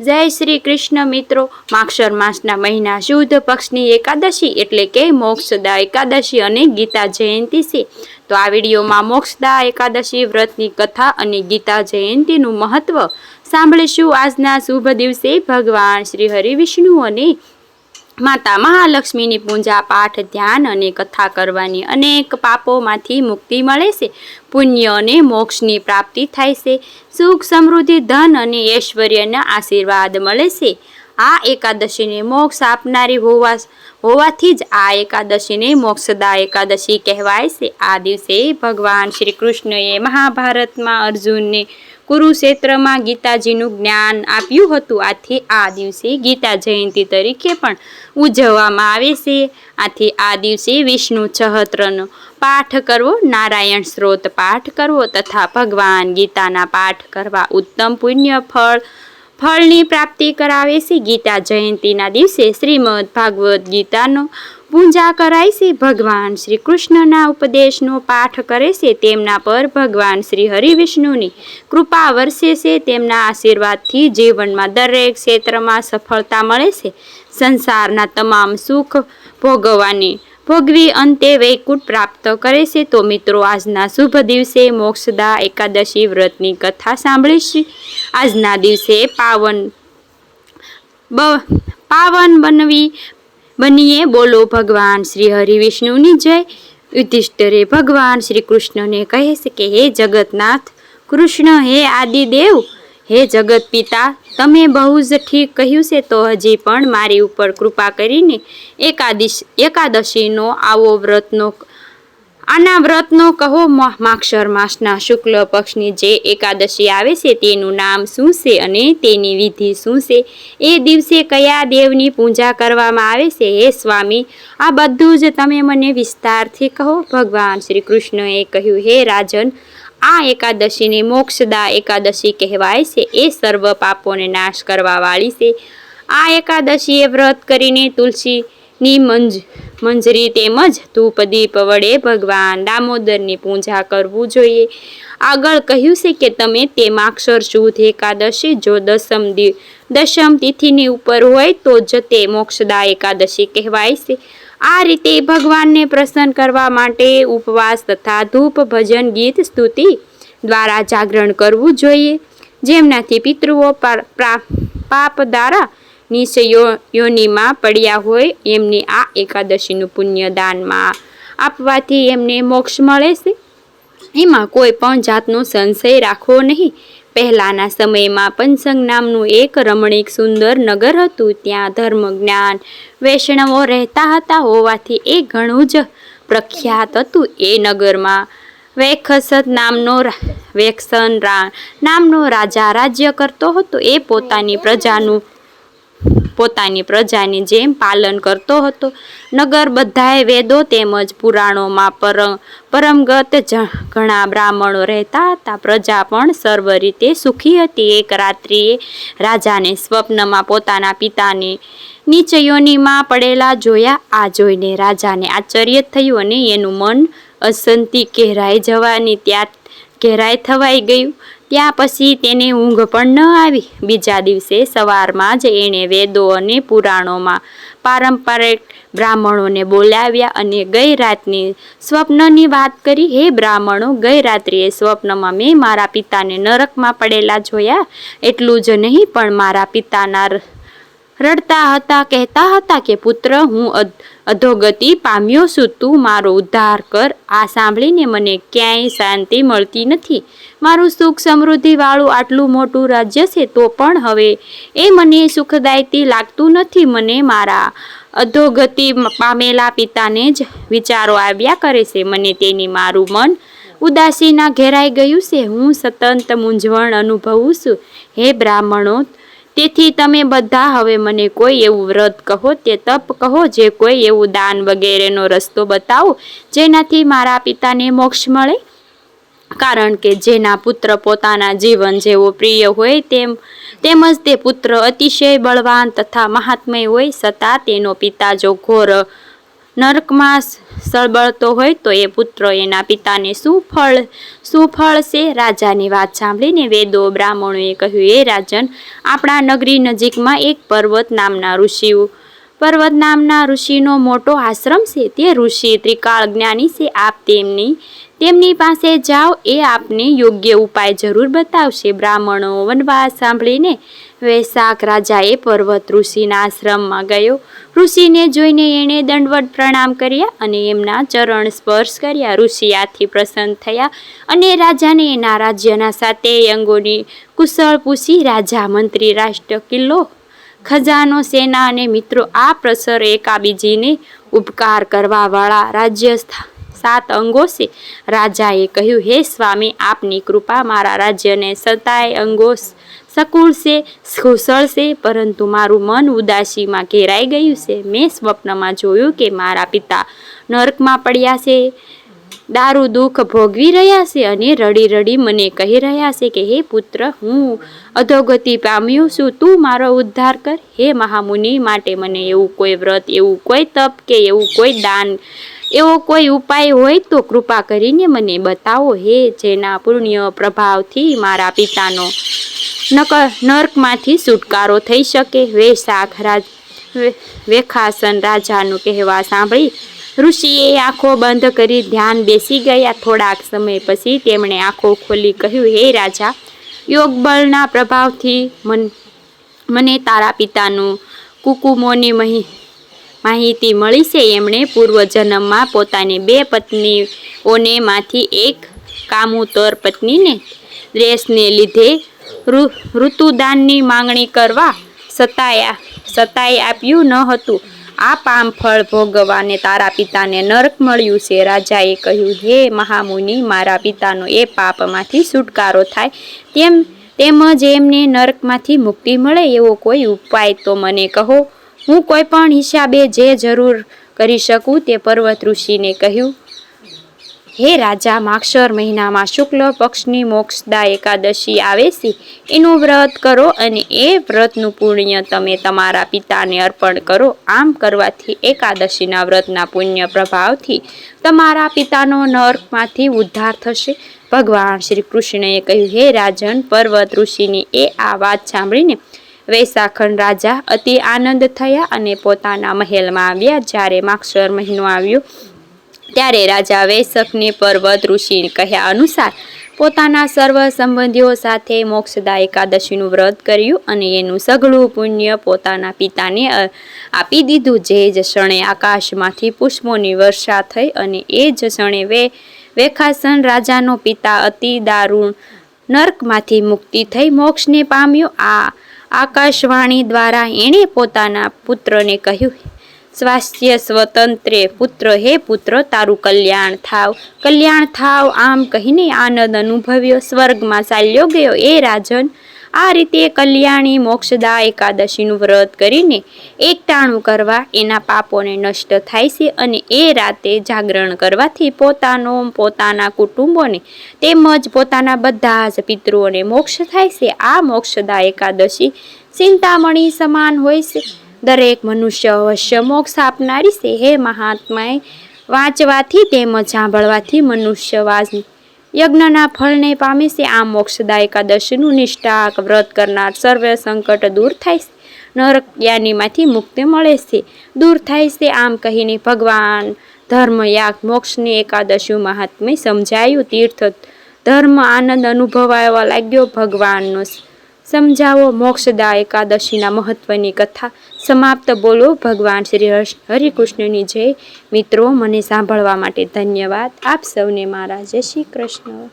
જય શ્રી કૃષ્ણ મિત્રો. માક્ષર માસના મહિના શુદ્ધ પક્ષની એકાદશી એટલે કે મોક્ષદા એકાદશી અને ગીતા જયંતિ છે. તો આ વિડીયોમાં મોક્ષદા એકાદશી વ્રતની કથા અને ગીતા જયંતિનું મહત્વ સાંભળીશું આજના શુભ દિવસે ભગવાન શ્રી હરિ વિષ્ણુ અને માતા મહાલક્ષ્મીની પૂજા, પાઠ, ધ્યાન અને કથા કરવાની અનેક પાપોમાંથી મુક્તિ મળે છે. પુણ્ય અને મોક્ષની પ્રાપ્તિ થાય છે. સુખ, સમૃદ્ધિ, ધન અને ઐશ્વર્યના આશીર્વાદ મળે છે. આ એકાદશીને મોક્ષ આપનારી હોવા, હોવાથી જ આ એકાદશીને મોક્ષદા એકાદશી કહેવાય છે. આ દિવસે ભગવાન શ્રી કૃષ્ણએ મહાભારતમાં અર્જુનને કુરુક્ષેત્રમાં ગીતાજીનું જ્ઞાન આપ્યું હતું. આથી આ દિવસે ગીતા જયંતિ તરીકે પણ ઉજવવામાં આવે છે. આથી આ દિવસે વિષ્ણુ ચહત્રનો પાઠ કરવો, નારાયણ સ્ત્રોત પાઠ કરવો તથા ભગવાન ગીતાના પાઠ કરવા ઉત્તમ પુણ્ય ફળ, ફળની પ્રાપ્તિ કરાવે છે. ગીતા જયંતિના દિવસે શ્રીમદ ભાગવત ગીતાનો પૂજા કરાય છે. ભગવાન શ્રી કૃષ્ણના ઉપદેશનો પાઠ કરે છે. તેમના પર ભગવાન શ્રી હરિવિષ્ણુની કૃપા વરસે છે. તેમના આશીર્વાદથી જીવનમાં દરેક ક્ષેત્રમાં સફળતા મળે છે. સંસારના તમામ સુખ ભોગવવાની ભોગવી અંતે વૈકુંઠ પ્રાપ્ત કરે છે. તો મિત્રો, આજના શુભ દિવસે મોક્ષદા એકાદશી વ્રતની કથા સાંભળીશું. આજના દિવસે પાવન પાવન બનવી બનીએ. બોલો ભગવાન શ્રી હરિ વિષ્ણુની જય. યુધિષ્ઠરે ભગવાન શ્રી કૃષ્ણને કહે છે કે, હે જગતનાથ, કૃષ્ણ, હે આદિદેવ, હે જગત પિતા, તમે બહુ જ ઠીક કહ્યું છે. તો હજી પણ મારી ઉપર કૃપા કરીને એકાદશ, એકાદશીનો આવો વ્રતનો આના વ્રતનો કહો માક્ષર માસના શુક્લ પક્ષની જે એકાદશી આવે છે, તેનું નામ શું છે અને તેની વિધિ શું છે? એ દિવસે કયા દેવની પૂજા કરવામાં આવે છે? હે સ્વામી, આ બધું જ તમે મને વિસ્તારથી કહો. ભગવાન શ્રી કૃષ્ણએ કહ્યું, હે રાજન, આ એકાદશીને મોક્ષદા એકાદશી કહેવાય છે. એ સર્વ પાપોને નાશ કરવાવાળી છે. આ એકાદશીએ વ્રત કરીને તુલસીની મંજ મંજરી તેમજ ધૂપ દીપ વડે ભગવાન દામોદરની પૂજા કરવું જોઈએ. આગળ કહ્યું છે કે તમે તે માક્ષર શુદ્ધ એકાદશી જો દસમ દશમ તિથિની ઉપર હોય તો જ તે મોક્ષદા એકાદશી કહેવાય છે. આ રીતે ભગવાનને પ્રસન્ન કરવા માટે ઉપવાસ તથા ધૂપ ભજન, ગીત, સ્તુતિ દ્વારા જાગરણ કરવું જોઈએ. જેમનાથી પિતૃઓ પાપ દ્વારા નીચે યોનિમાં પડ્યા હોય એમને આ એકાદશીનું પુણ્ય દાનમાં આપવાથી એમને મોક્ષ મળે છે. એમાં કોઈ પણ જાતનો સંશય રાખવો નહીં. પહેલાંના સમયમાં પંચંગ નામનું એક રમણીક સુંદર નગર હતું. ત્યાં ધર્મ જ્ઞાન વૈષ્ણવો રહેતા હતા. હોવાથી એ ઘણું જ પ્રખ્યાત હતું. એ નગરમાં વેખસત નામનો રા, નામનો રાજા રાજ્ય કરતો હતો. એ પોતાની પ્રજાનું પોતાની પ્રજાની જેમ પાલન કરતો હતો. નગર બધાએ વેદો તેમજ પુરાણોમાં પરમ પરમગત ઘણા બ્રાહ્મણો રહેતા હતા. પ્રજા પણ સર્વ રીતે સુખી હતી. એક રાત્રિએ રાજાને સ્વપ્નમાં પોતાના પિતાને નીચયોનીમાં પડેલા જોયા. આ જોઈને રાજાને આશ્ચર્ય થયું અને એનું મન અસંતિ કહેરાઈ જવાની ત્યાં ઘેરાઈ થવાઈ ગયું. ત્યાં પછી તેને ઊંઘ પણ ન આવી. બીજા દિવસે સવારમાં જ એણે વેદો અને પુરાણોમાં પારંપરિક બ્રાહ્મણોને બોલાવ્યા અને ગઈ રાતની સ્વપ્નની વાત કરી, હે બ્રાહ્મણો, ગઈ રાત્રિએ સ્વપ્નમાં મેં મારા પિતાને નરકમાં પડેલા જોયા. એટલું જ નહીં, પણ મારા પિતાના રડતા હતા, કહેતા હતા કે, પુત્ર, હું અધ- અધોગતિ પામ્યો છું. તું મારો ઉદ્ધાર કર. આ સાંભળીને મને ક્યાંય શાંતિ મળતી નથી. મારું સુખ સમૃદ્ધિવાળું આટલું મોટું રાજ્ય છે તો પણ હવે એ મને સુખદાયતી લાગતું નથી મને મારા અધોગતિ પામેલા પિતાને જ વિચારો આવ્યા કરે છે. મને તેની મારું મન ઉદાસીના ઘેરાઈ ગયું છે. હું સતત મૂંઝવણ અનુભવું છું. હે બ્રાહ્મણો, તેથી તમે બધા હવે મને કોઈ એવું વ્રત કહો, તે તપ કહો, જે કોઈ એવું દાન વગેરેનો રસ્તો બતાવો, જેનાથી મારા પિતાને મોક્ષ મળે? કારણ કે જેના પુત્ર પોતાના જીવન જેવો પ્રિય હોય તેમ, તેમજ તે પુત્ર અતિશય બળવાન તથા મહાત્મય હોય છતાં તેનો પિતા જો ઘોર નર્કમાં સળબળતો હોય તો એ પુત્ર એના પિતાને શું ફળ શું ફળ છે? રાજાની વાત સાંભળીને વેદો બ્રાહ્મણોએ કહ્યું એ રાજન, આપણા નગરી નજીકમાં એક પર્વત નામના ઋષિઓ પર્વત નામના ઋષિનો મોટો આશ્રમ છે તે ઋષિ ત્રિકાળ જ્ઞાની છે આપ તેમની તેમની પાસે જાઓ, એ આપને યોગ્ય ઉપાય જરૂર બતાવશે. બ્રાહ્મણો વનવાસ સાંભળીને વૈશાખ રાજાએ પર્વત ઋષિના આશ્રમમાં ગયો. ઋષિને જોઈને એણે દંડવત પ્રણામ કર્યા અને એમના ચરણ સ્પર્શ કર્યા. ઋષિ આથી પ્રસન્ન થયા અને રાજાને એના રાજ્યના સાતે અંગોની કુશળ પૂછી, રાજા, મંત્રી, રાષ્ટ્ર, કિલ્લો ખજાનો સેના અને મિત્રો આ પ્રસર એકાબીજીને ઉપકાર કરવાવાળા રાજ્ય સાત અંગો છે. રાજાએ કહ્યું, હે સ્વામી, આપની કૃપા મારા રાજ્યને સતાય અંગો સકુળ છે, કુશળ છે, પરંતુ મારું મન ઉદાસીમાં ઘેરાઈ ગયું છે. મેં સ્વપ્નમાં જોયું કે મારા પિતા નર્કમાં પડ્યા છે. દારૂ દુઃખ ભોગવી રહ્યા છે અને રડી રડી મને કહી રહ્યા છે કે, હે પુત્ર, હું અધોગતિ પામ્યો છું. તું મારો ઉદ્ધાર કર. હે મહામુનિ, માટે મને એવું કોઈ વ્રત, એવું કોઈ તપ કે એવું કોઈ દાન, એવો કોઈ ઉપાય હોય તો કૃપા કરીને મને બતાવો. હે, જેના પુણ્ય પ્રભાવથી મારા પિતાનો નક, નર્કમાંથી છુટકારો થઈ શકે. વૈશાખ રાજ વેખાસન રાજાનું કહેવા સાંભળી. ઋષિએ આંખો બંધ કરી ધ્યાન બેસી ગયા. થોડાક સમય પછી તેમણે આંખો ખોલી કહ્યું, હે રાજા, યોગબળના પ્રભાવથી મન, મને તારા પિતાનું કુકુમોની મહી, માહિતી મળી છે. એમણે પૂર્વજન્મમાં પોતાની બે પત્નીઓને માંથી એક કામુતર પત્નીને દ્રેસને લીધે ઋતુદાનની માંગણી કરવા સતાયા સતાય આપ્યું ન હતું. આ પામ ફળ ભોગવાને તારા પિતાને નરક મળ્યું છે. રાજાએ કહ્યું, હે મહામુનિ, મારા પિતાનો એ પાપમાંથી છુટકારો થાય. તેમ, તેમજ એમને નરકમાંથી મુક્તિ મળે એવો કોઈ ઉપાય તો મને કહો. હું કોઈ પણ હિસાબે જે જરૂર કરી શકું તે પર્વત ઋષિને કહ્યું. હે રાજા માક્ષર મહિનામાં શુક્લ પક્ષની મોક્ષદા એકાદશી આવે છે. એનું વ્રત કરો અને એ વ્રતનું પુણ્ય તમે તમારા પિતાને અર્પણ કરો. આમ કરવાથી એકાદશીના વ્રતના પુણ્ય પ્રભાવથી તમારા પિતાનો નર્કમાંથી ઉદ્ધાર થશે. ભગવાન શ્રી કૃષ્ણએ કહ્યું, હે રાજન, પર્વત ઋષિની એ આ વાત સાંભળીને વૈશાખન રાજા અતિ આનંદ થયા અને પોતાના મહેલમાં આવ્યા. જ્યારે માક્ષર મહિનો આવ્યો ત્યારે રાજા વૈશખને પર્વત ઋષિ કહ્યા અનુસાર, પોતાના સર્વ સંબંધીઓ સાથે મોક્ષદા એકાદશીનું વ્રત કર્યું અને એનું સઘળું પુણ્ય પોતાના પિતાને આપી દીધું. જે જ ક્ષણે આકાશમાંથી પુષ્પોની વર્ષા થઈ અને એ જ ક્ષણે વે, વેખાસન રાજાનો પિતા અતિ દારૂણ નર્કમાંથી મુક્તિ થઈ મોક્ષને પામ્યો. આ આકાશવાણી દ્વારા એણે પોતાના પુત્રને કહ્યું સ્વાસ્થ્ય સ્વતંત્રે. પુત્ર હે પુત્ર, તારું કલ્યાણ થાવ. કલ્યાણ થાવ, આમ કહીને આનંદ અનુભવ્યો. સ્વર્ગમાં ચાલ્યો ગયો એ રાજન. આ રીતે કલ્યાણી, મોક્ષદા, એકાદશીનું વ્રત કરીને એકટાણું કરવા એના પાપોને નષ્ટ થાય છે અને એ રાતે જાગરણ કરવાથી પોતાનો, પોતાના કુટુંબોને તેમજ પોતાના બધા જ પિતૃઓને મોક્ષ થાય છે. આ મોક્ષદા એકાદશી ચિંતામણી સમાન હોય છે. દરેક મનુષ્ય અવશ્ય મોક્ષ આપનારી છે. હે મહાત્માએ વાંચવાથી તેમજ સાંભળવાથી મનુષ્ય વાસ યજ્ઞના ફળને પામે છે. આ મોક્ષદા એકાદશીનું નિષ્ઠાક વ્રત કરનાર સર્વે સંકટ દૂર થાય છે. નરક યાનીમાંથી મુક્તિ મળે છે. દૂર થાય છે. આમ કહીને ભગવાન ધર્મયાગ મોક્ષની એકાદશી મહાત્મ્ય સમજાયું. તીર્થ ધર્મ આનંદ અનુભવાવા લાગ્યો ભગવાનનો. સમજાવો મોક્ષદા એકાદશીના મહત્વની કથા. સમાપ્ત બોલો ભગવાન શ્રી હરિકૃષ્ણની જય. મિત્રો, મને સાંભળવા માટે ધન્યવાદ. આપ સૌને મારા જય શ્રી કૃષ્ણ.